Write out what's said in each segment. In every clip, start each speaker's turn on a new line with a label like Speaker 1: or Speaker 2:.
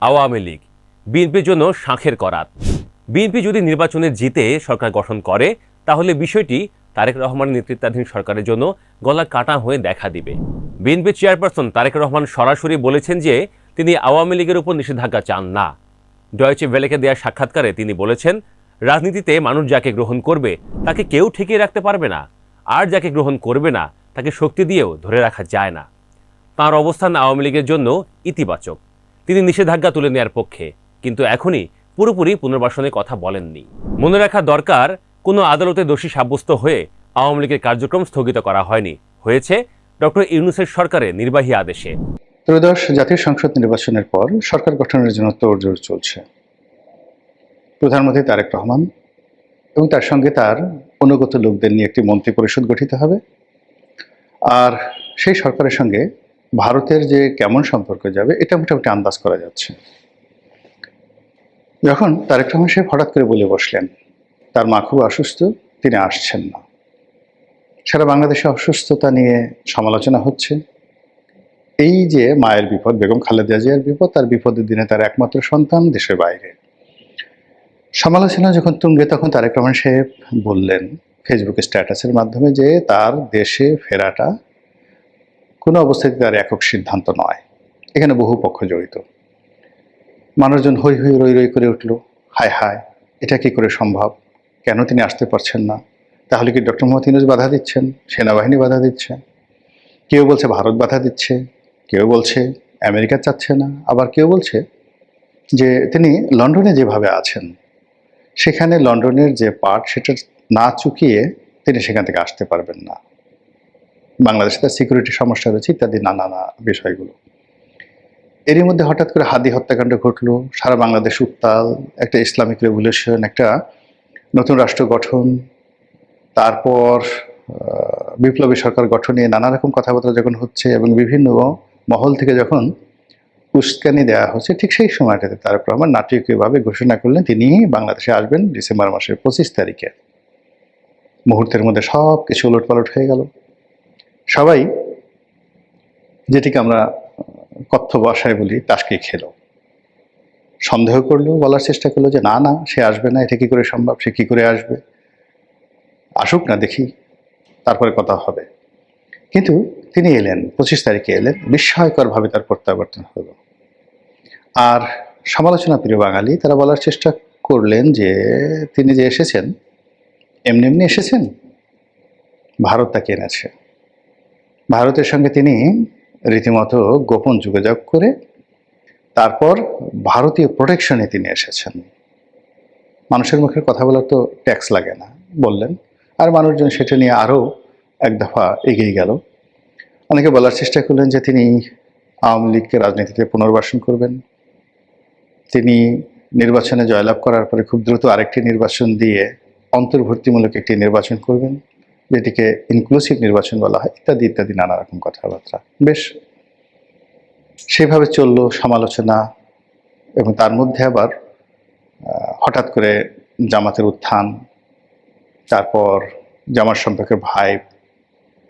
Speaker 1: আওয়ামী লীগ। বিএনপির জন্য শাঁখের করাত। বিএনপি যদি নির্বাচনে জিতে সরকার গঠন করে, তাহলে বিষয়টি তারেক রহমান নেতৃত্বাধীন সরকারের জন্য গলা কাটা হয়ে দেখা দিবে। বিএনপি চেয়ারপারসন তারেক রহমান সরাসরি বলেছেন যে, তিনি আওয়ামী লীগের উপর নিষেধাজ্ঞা চান না। ডয়েচে ভেলেকে দেওয়া সাক্ষাৎকারে তিনি বলেছেন, রাজনীতিতে মানুষ যাকে গ্রহণ করবে, তাকে কেউ ঠেকিয়ে রাখতে পারবে না। আর যাকে গ্রহণ করবে না, তাকে শক্তি দিয়েও ধরে রাখা যায় না। তাঁর অবস্থান আওয়ামী লীগের জন্য ইতিবাচক। তিনি নিষেধাজ্ঞা তুলে নেয়ার পক্ষে, কিন্তু এখনই পুরোপুরি পুনর্বাসনের কথা বলেননি। মনে রাখা দরকার, কোনো আদালতে দোষী সাব্যস্ত হয়ে আওয়ামী লীগের কার্যক্রম স্থগিত করা হয়নি। হয়েছে ডক্টর ইউনুসের সরকারের নির্বাহী আদেশে।
Speaker 2: ত্রয়োদশ জাতীয় সংসদ নির্বাচনের পর সরকার গঠনের জন্য তোড়জোড় চলছে। প্রধানমন্ত্রী তারেক রহমান এবং তার সঙ্গে তার অনুগত লোকদের নিয়ে একটি মন্ত্রী পরিষদ গঠিত হবে। আর সেই সরকারের সঙ্গে ভারতের যে কেমন সম্পর্ক যাবে, এটা মোটামুটি আন্দাজ করা যাচ্ছে। যখন তারেক রহমান সাহেব হঠাৎ করে বলে বসলেন, তার মা খুব অসুস্থ, তিনি আসছেন না। সারা বাংলাদেশে অসুস্থতা নিয়ে সমালোচনা হচ্ছে। এই যে মায়ের বিপদ, বেগম খালেদা জিয়ার বিপদ, তার বিপদের দিনে তার একমাত্র সন্তান দেশের বাইরে। সমালোচনা যখন তুঙ্গে, তখন তারেক রহমান সাহেব বললেন ফেসবুকে স্ট্যাটাসের মাধ্যমে যে তার দেশে ফেরাটা কোনো অবস্থাতে তার একক সিদ্ধান্ত নয়। এখানে বহু পক্ষ জড়িত। মানুষজন হই হই রই রই করে উঠল। হায় হায়, এটা কি করে সম্ভব? কেন তিনি আসতে পারছেন না? তাহলে কি ডক্টর মোহাম্মদ ইউনুস বাধা দিচ্ছেন? সেনাবাহিনী বাধা দিচ্ছে? কেউ বলছে ভারত বাধা দিচ্ছে? কেউ বলছে আমেরিকা চাচ্ছে না? আবার কেউ বলছে যে তিনি লন্ডনে যেভাবে আছেন, সেখানে লন্ডনের যে পার্ট, সেটা না চুকিয়ে তিনি সেখান থেকে আসতে পারবেন না। বাংলাদেশে তার সিকিউরিটি সমস্যা রয়েছে, ইত্যাদি, নানা বিষয়গুলো। এরই মধ্যে হঠাৎ করে হাদি হত্যাকাণ্ড ঘটলো, সারা বাংলাদেশ উত্তাল, একটা ইসলামিক রেভলিউশন একটা নতুন রাষ্ট্র গঠন, তারপর বিপ্লবী সরকার গঠন নানা রকম কথাবার্তা যখন হচ্ছে এবং বিভিন্ন মহল থেকে যখন উস্কানি দেওয়া হচ্ছে, ঠিক সেই সময়টাতে তারক রহমান নাটকীয়ভাবে ঘোষণা করলেন, তিনি বাংলাদেশে আসবেন ডিসেম্বর মাসের পঁচিশ তারিখে। মুহূর্তের মধ্যে সব কিছু উলটপালট হয়ে গেল। সবাই যেটিকে আমরা কথ্য ভাষায় বলি তাসকে খেলো। সন্দেহ করল বলার চেষ্টা করল যে, না না, সে আসবে না, এটা কি করে সম্ভব? সে কি করে আসবে? আসুক না, দেখি তারপরে কথা হবে। কিন্তু তিনি এলেন, পঁচিশ তারিখে এলেন, বিস্ময়করভাবে তার প্রত্যাবর্তন হলো। আর সমালোচনা প্রিয় বাঙালি, তারা বলার চেষ্টা করলেন যে, তিনি যে এসেছেন, এমনি এমনি এসেছেন? ভারত তাকে এনেছে। ভারতের সঙ্গে তিনি রীতিমতো গোপন যোগাযোগ করে তারপর ভারতীয় প্রোটেকশনে তিনি এসেছেন। মানুষের মুখের কথা বলার তো ট্যাক্স লাগে না, বললেন। আর মানুষজন সেটা নিয়ে আরও এক দফা এগিয়ে গেল। অনেকে বলার চেষ্টা করলেন যে তিনি আওয়ামী লীগকে রাজনীতিতে পুনর্বাসন করবেন। তিনি নির্বাচনে জয়লাভ করার পরে খুব দ্রুত আরেকটি নির্বাচন দিয়ে অন্তর্ভুক্তিমূলক একটি নির্বাচন করবেন। যেটিকে ইনক্লুসিভ নির্বাচন বলা হয়, ইত্যাদি ইত্যাদি নানা রকম কথাবার্তা। বেশ, সেভাবে চলল সমালোচনা এবং তার মধ্যে আবার হঠাৎ করে জামাতের উত্থান, তারপর জামার সম্পর্কে ভাই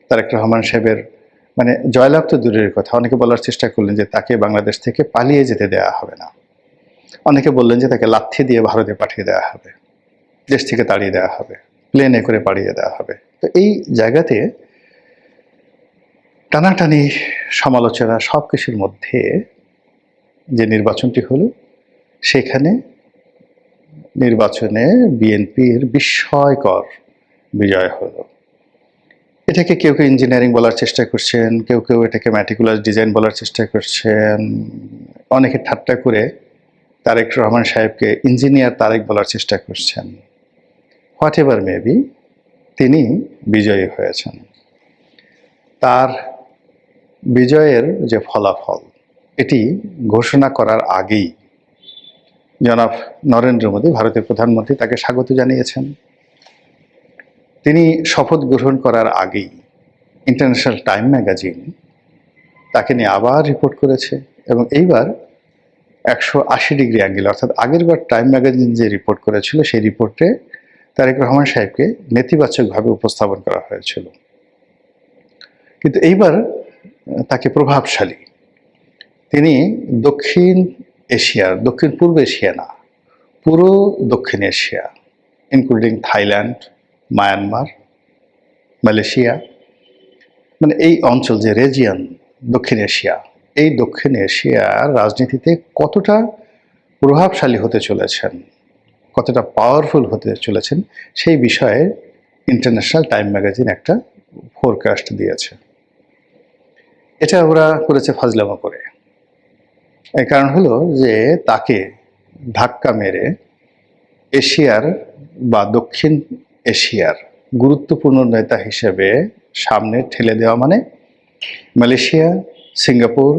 Speaker 2: তারেক রহমান সাহেবের মানে জয়লাভ তো দূরের কথা। অনেকে বলার চেষ্টা করলেন যে তাকে বাংলাদেশ থেকে পালিয়ে যেতে দেওয়া হবে না। অনেকে বললেন যে তাকে লাথি দিয়ে ভারতে পাঠিয়ে দেওয়া হবে। দেশ থেকে তাড়িয়ে দেওয়া হবে। প্লেনে করে পাঠিয়ে দেওয়া হবে। তো এই জায়গাতে টানাটানি সমালোচনা সব কিছুর মধ্যে যে নির্বাচনটি হলো, সেখানে নির্বাচনে বিএনপির বিস্ময়কর বিজয় হলো। এটাকে কেউ কেউ ইঞ্জিনিয়ারিং বলার চেষ্টা করছেন, কেউ কেউ এটাকে ম্যাটিকুলার ডিজাইন বলার চেষ্টা করছেন। অনেকে ঠাট্টা করে তারেক রহমান সাহেবকে ইঞ্জিনিয়ার তারেক বলার চেষ্টা করছেন। হোয়াট এভার মেবি তিনি বিজয়ী হয়েছেন। তার বিজয়ের যে ফলাফল, এটি ঘোষণা করার আগেই জনাব নরেন্দ্র মোদী, ভারতের প্রধানমন্ত্রী, তাকে স্বাগত জানিয়েছেন। তিনি শপথ গ্রহণ করার আগেই ইন্টারন্যাশনাল টাইম ম্যাগাজিন তাকে নিয়ে আবার রিপোর্ট করেছে এবং এইবার একশো আশি ডিগ্রি অ্যাঙ্গেল, অর্থাৎ আগেরবার টাইম ম্যাগাজিন যে রিপোর্ট করেছিল, সেই রিপোর্টে তারেক রহমান সাহেবকে নেতিবাচকভাবে উপস্থাপন করা হয়েছিল। কিন্তু এইবার তাকে প্রভাবশালী। তিনি দক্ষিণ এশিয়ার দক্ষিণ পূর্ব এশিয়া না, পুরো দক্ষিণ Asia including Thailand, Myanmar, Malaysia মানে এই অঞ্চল যে রেজিয়ান দক্ষিণ এশিয়া, এই দক্ষিণ এশিয়ার রাজনীতিতে কতটা প্রভাবশালী হতে চলেছেন কতটা পাওয়ারফুল হতে চলেছেন সেই বিষয়ে ইন্টারন্যাশনাল টাইম ম্যাগাজিন একটা ফোরকাস্ট দিয়েছে। এটা ওরা করেছে ফাজলামো করে। এর কারণ হলো যে তাকে ধাক্কা মেরে এশিয়ার বা দক্ষিণ এশিয়ার গুরুত্বপূর্ণ নেতা হিসেবে সামনে ঠেলে দেওয়া মানে মালয়েশিয়া, সিঙ্গাপুর,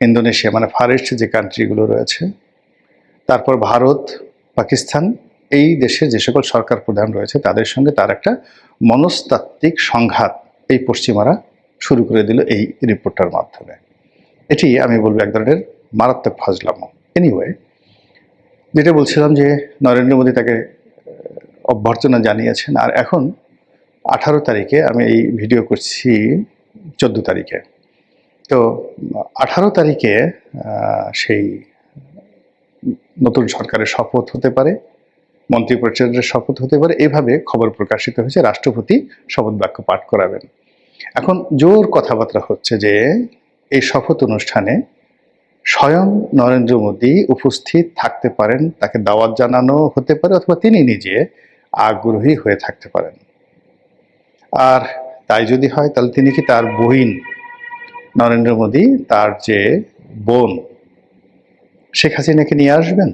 Speaker 2: ইন্দোনেশিয়া মানে ফারেস্ট যে কান্ট্রিগুলো রয়েছে, তারপর ভারত পাকিস্তান, এই দেশে যে সকল সরকার প্রধান রয়েছে, তাদের সঙ্গে তার একটা মনস্তাত্ত্বিক সংঘাত এই পশ্চিমারা শুরু করে দিল এই রিপোর্টটার মাধ্যমে। এটি আমি বলব এক ধরনের মারাত্মক ফাজলামো। এনিওয়ে যেটা বলছিলাম যে নরেন্দ্র মোদী তাকে অভ্যর্থনা জানিয়েছেন, আর এখন আঠারো তারিখে আমি এই ভিডিও করছি চোদ্দ তারিখে। তো আঠারো তারিখে সেই নতুন সরকারের শপথ হতে পারে, মন্ত্রী পরিষদের শপথ হতে পারে, এভাবে খবর প্রকাশিত হয়েছে, রাষ্ট্রপতি শপথ বাক্য পাঠ করাবেন। এখন জোর কথাবার্তা হচ্ছে যে, এই শপথ অনুষ্ঠানে স্বয়ং নরেন্দ্র মোদী উপস্থিত থাকতে পারেন, তাকে দাওয়াত জানানো হতে পারে অথবা তিনি নিজে আগ্রহী হয়ে থাকতে পারেন। আর তাই যদি হয়, তাহলে তিনি কি তার বহিন নরেন্দ্র মোদী, তার যে বোন শেখ হাসিনাকে নিয়ে আসবেন?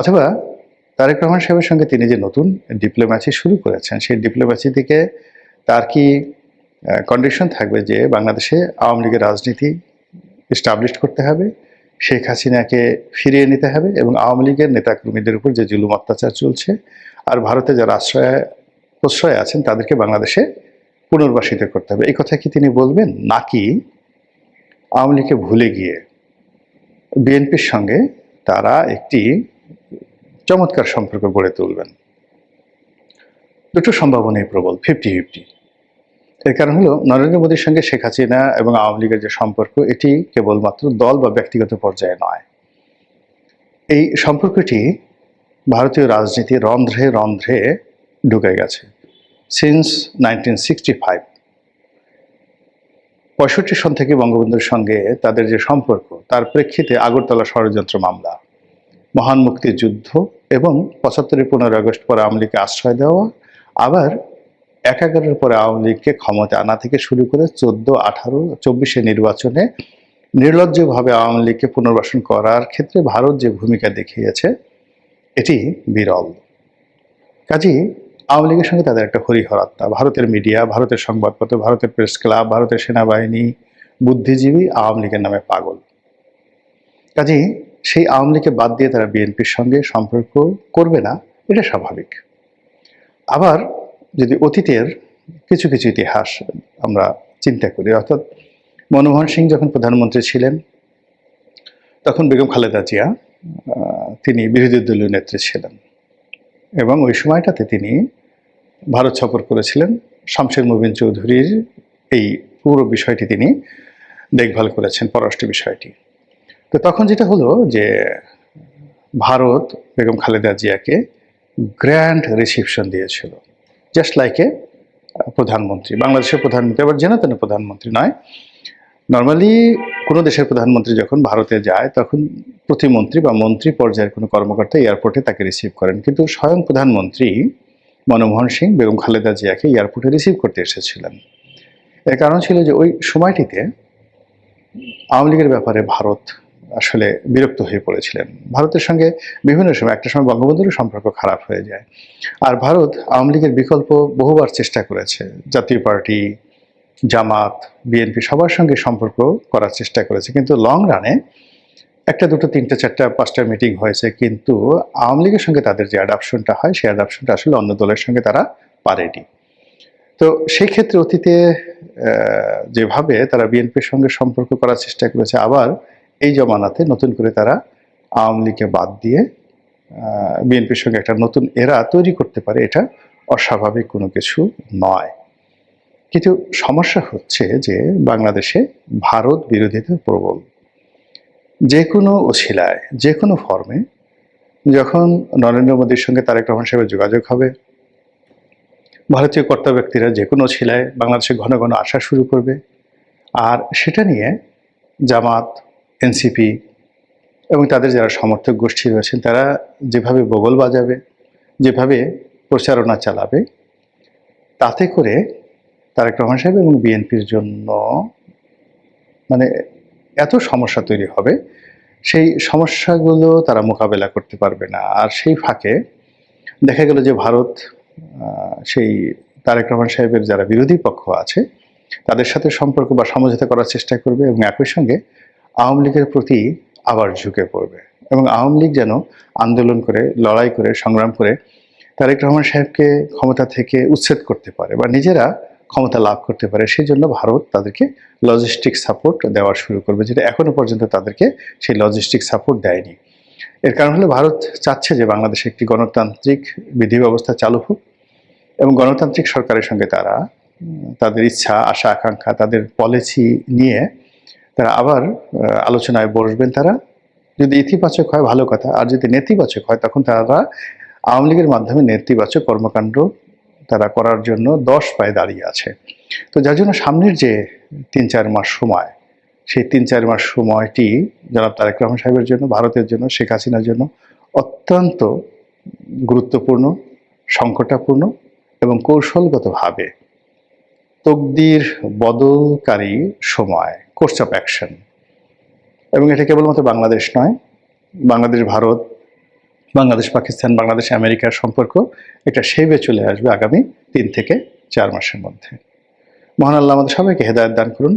Speaker 2: অথবা তারেক রহমান সাহেবের সঙ্গে তিনি যে নতুন ডিপ্লোম্যাসি শুরু করেছেন, সেই ডিপ্লোম্যাসি থেকে তার কি কন্ডিশন থাকবে যে বাংলাদেশে আওয়ামী লীগের রাজনীতি এস্টাবলিশ করতে হবে, শেখ হাসিনাকে ফিরিয়ে নিতে হবে এবং আওয়ামী লীগের নেতাকর্মীদের উপর যে জুলুম অত্যাচার চলছে আর ভারতে যারা আশ্রয়, প্রশ্রয় আছেন তাদেরকে বাংলাদেশে পুনর্বাসিত করতে হবে। এই কথা কি তিনি বলবেন? নাকি আওয়ামী লীগকে ভুলে গিয়ে বিএনপির সঙ্গে তারা একটি চমৎকার সম্পর্ক গড়ে তুলবেন। দুটো সম্ভাবনাই প্রবল ফিফটি ফিফটি এর কারণ হলো, নরেন্দ্র মোদীর সঙ্গে শেখ হাসিনা এবং আওয়ামী লীগের যে সম্পর্ক, এটি কেবলমাত্র দল বা ব্যক্তিগত পর্যায়ে নয়। এই সম্পর্কটি ভারতীয় রাজনীতি রন্ধ্রে রন্ধ্রে ঢুকে গেছে। সিন্স নাইনটিন সিক্সটি ফাইভ পঁয়ষট্টি সন থেকে বঙ্গবন্ধুর সঙ্গে তাদের যে সম্পর্ক, তার প্রেক্ষিতে আগরতলা ষড়যন্ত্র মামলা, মহান মুক্তিযুদ্ধ এবং পঁচাত্তরের পনেরো আগস্ট পরে আওয়ামী লীগকে আশ্রয় দেওয়া, আবার একাগারের পরে আওয়ামী লীগকে ক্ষমতা আনা থেকে শুরু করে চোদ্দ, আঠারো, চব্বিশে নির্বাচনে নির্লজ্জভাবে আওয়ামী লীগকে পুনর্বাসন করার ক্ষেত্রে ভারত যে ভূমিকা দেখিয়েছে, এটি বিরল। কাজেই আওয়ামী লীগের সঙ্গে তাদের একটা হরিহরাত্মা। ভারতের মিডিয়া, ভারতের সংবাদপত্র, ভারতের প্রেস ক্লাব, ভারতের সেনাবাহিনী, বুদ্ধিজীবী আওয়ামী লীগের নামে পাগল। কাজেই সেই আওয়ামী লীগকে বাদ দিয়ে তারা বিএনপির সঙ্গে সম্পর্ক করবে না, এটা স্বাভাবিক। আবার যদি অতীতের কিছু কিছু ইতিহাস আমরা চিন্তা করি, অর্থাৎ মনমোহন সিং যখন প্রধানমন্ত্রী ছিলেন, তখন বেগম খালেদা জিয়া তিনি বিরোধী দলীয় নেত্রী ছিলেন। এবং ওই সময়টাতে তিনি ভারত সফর করেছিলেন শামশের মুবিন চৌধুরীর এই পুরো বিষয়টি তিনি দেখভাল করেছেন, পররাষ্ট্র বিষয়টি। তো তখন যেটা হলো যে ভারত বেগম খালেদা জিয়াকে গ্র্যান্ড রিসিপশন দিয়েছিল জাস্ট লাইক এ প্রধানমন্ত্রী, বাংলাদেশের প্রধানমন্ত্রী আবার যেন তেন প্রধানমন্ত্রী নয়। নর্মালি কোনো দেশের প্রধানমন্ত্রী যখন ভারতে যায়, তখন প্রতিমন্ত্রী বা মন্ত্রী পর্যায়ের কোনো কর্মকর্তা এয়ারপোর্টে তাকে রিসিভ করেন। কিন্তু স্বয়ং প্রধানমন্ত্রী মনমোহন সিং, বেগম খালেদা জিয়াকে এয়ারপোর্টে রিসিভ করতে এসেছিলেন। এর কারণ ছিল যে ওই সময়টিতে আওয়ামী লীগের ব্যাপারে ভারত আসলে বিরক্ত হয়ে পড়েছিলেন। ভারতের সঙ্গে বিভিন্ন সময়, একটা সময় বঙ্গবন্ধুরও সম্পর্ক খারাপ হয়ে যায়। আর ভারত আওয়ামী লীগের বিকল্প বহুবার চেষ্টা করেছে। জাতীয় পার্টি জামাত, বিএনপি সবার সঙ্গে সম্পর্ক করার চেষ্টা করেছে। কিন্তু লং রানে একটা, দুটো, তিনটা, চারটা, পাঁচটা মিটিং হয়েছে। কিন্তু আওয়ামী লীগের সঙ্গে তাদের যে অ্যাডাপশনটা হয়, সেই অ্যাডাপশনটা আসলে অন্য দলের সঙ্গে তারা পারেনি। তো সেই ক্ষেত্রে অতীতে যেভাবে তারা বিএনপির সঙ্গে সম্পর্ক করার চেষ্টা করেছে, আবার এই জমানাতে নতুন করে তারা আওয়ামী লীগকে বাদ দিয়ে বিএনপির সঙ্গে একটা নতুন এরা তৈরি করতে পারে, এটা অস্বাভাবিক কোনো কিছু নয়। কিন্তু সমস্যা হচ্ছে যে বাংলাদেশে ভারত বিরোধিতা প্রবল। যে কোনো ওছিলায় যে কোনো ফর্মে যখন নরেন্দ্র মোদীর সঙ্গে তারেক রহমান সাহেবের যোগাযোগ হবে, ভারতীয় কর্তা ব্যক্তিরা যে কোনো ছিলায় বাংলাদেশে ঘন ঘন আসা শুরু করবে। আর সেটা নিয়ে জামাত, এনসিপি এবং তাদের যারা সমর্থক গোষ্ঠী রয়েছেন, তারা যেভাবে বগল বাজাবে, যেভাবে প্রচারণা চালাবে, তাতে করে তারেক রহমান সাহেব এবং বিএনপির জন্য মানে এত সমস্যা তৈরি হবে, সেই সমস্যাগুলো তারা মোকাবেলা করতে পারবে না। আর সেই ফাঁকে দেখা গেল যে ভারত সেই তারেক রহমান সাহেবের যারা বিরোধী পক্ষ আছে, তাদের সাথে সম্পর্ক বা সমঝোতা করার চেষ্টা করবে এবং একই সঙ্গে আওয়ামী লীগের প্রতি আবার ঝুঁকে পড়বে এবং আওয়ামী লীগ যেন আন্দোলন করে, লড়াই করে, সংগ্রাম করে তারেক রহমান সাহেবকে ক্ষমতা থেকে উচ্ছেদ করতে পারে বা নিজেরা ক্ষমতা লাভ করতে পারে সেই জন্য ভারত তাদেরকে লজিস্টিক সাপোর্ট দেওয়া শুরু করবে, যেটা এখনও পর্যন্ত তাদেরকে সেই লজিস্টিক সাপোর্ট দেয়নি। এর কারণ হলো ভারত চাচ্ছে যে বাংলাদেশে একটি গণতান্ত্রিক বিধি ব্যবস্থা চালু হোক এবং গণতান্ত্রিক সরকারের সঙ্গে তারা তাদের ইচ্ছা, আশা, আকাঙ্ক্ষা, তাদের পলিসি নিয়ে তারা আবার আলোচনায় বসবেন তারা। যদি ইতিবাচক হয়, ভালো কথা। আর যদি নেতিবাচক হয়, তখন তারা আওয়ামী লীগের মাধ্যমে নেতিবাচক কর্মকাণ্ড তারা করার জন্য দশ পায়ে দাঁড়িয়ে আছে। তো যার জন্য সামনের যে তিন চার মাস সময়, সেই তিন চার মাস সময়টি জনাব তারেক রহমান সাহেবের জন্য, ভারতের জন্য, শেখ হাসিনার জন্য অত্যন্ত গুরুত্বপূর্ণ, সংকটাপূর্ণ এবং কৌশলগতভাবে তকদির বদলকারী সময়, কোর্স অফ অ্যাকশন। এবং এটা কেবলমাত্র বাংলাদেশ নয়, বাংলাদেশ, ভারত বাংলাদেশ, পাকিস্তান, বাংলাদেশ, আমেরিকার সম্পর্ক এটা সেবে চলে আসবে আগামী তিন থেকে চার মাসের মধ্যে। মহান আল্লাহ আমাদের সবাইকে হেদায়ত দান করুন।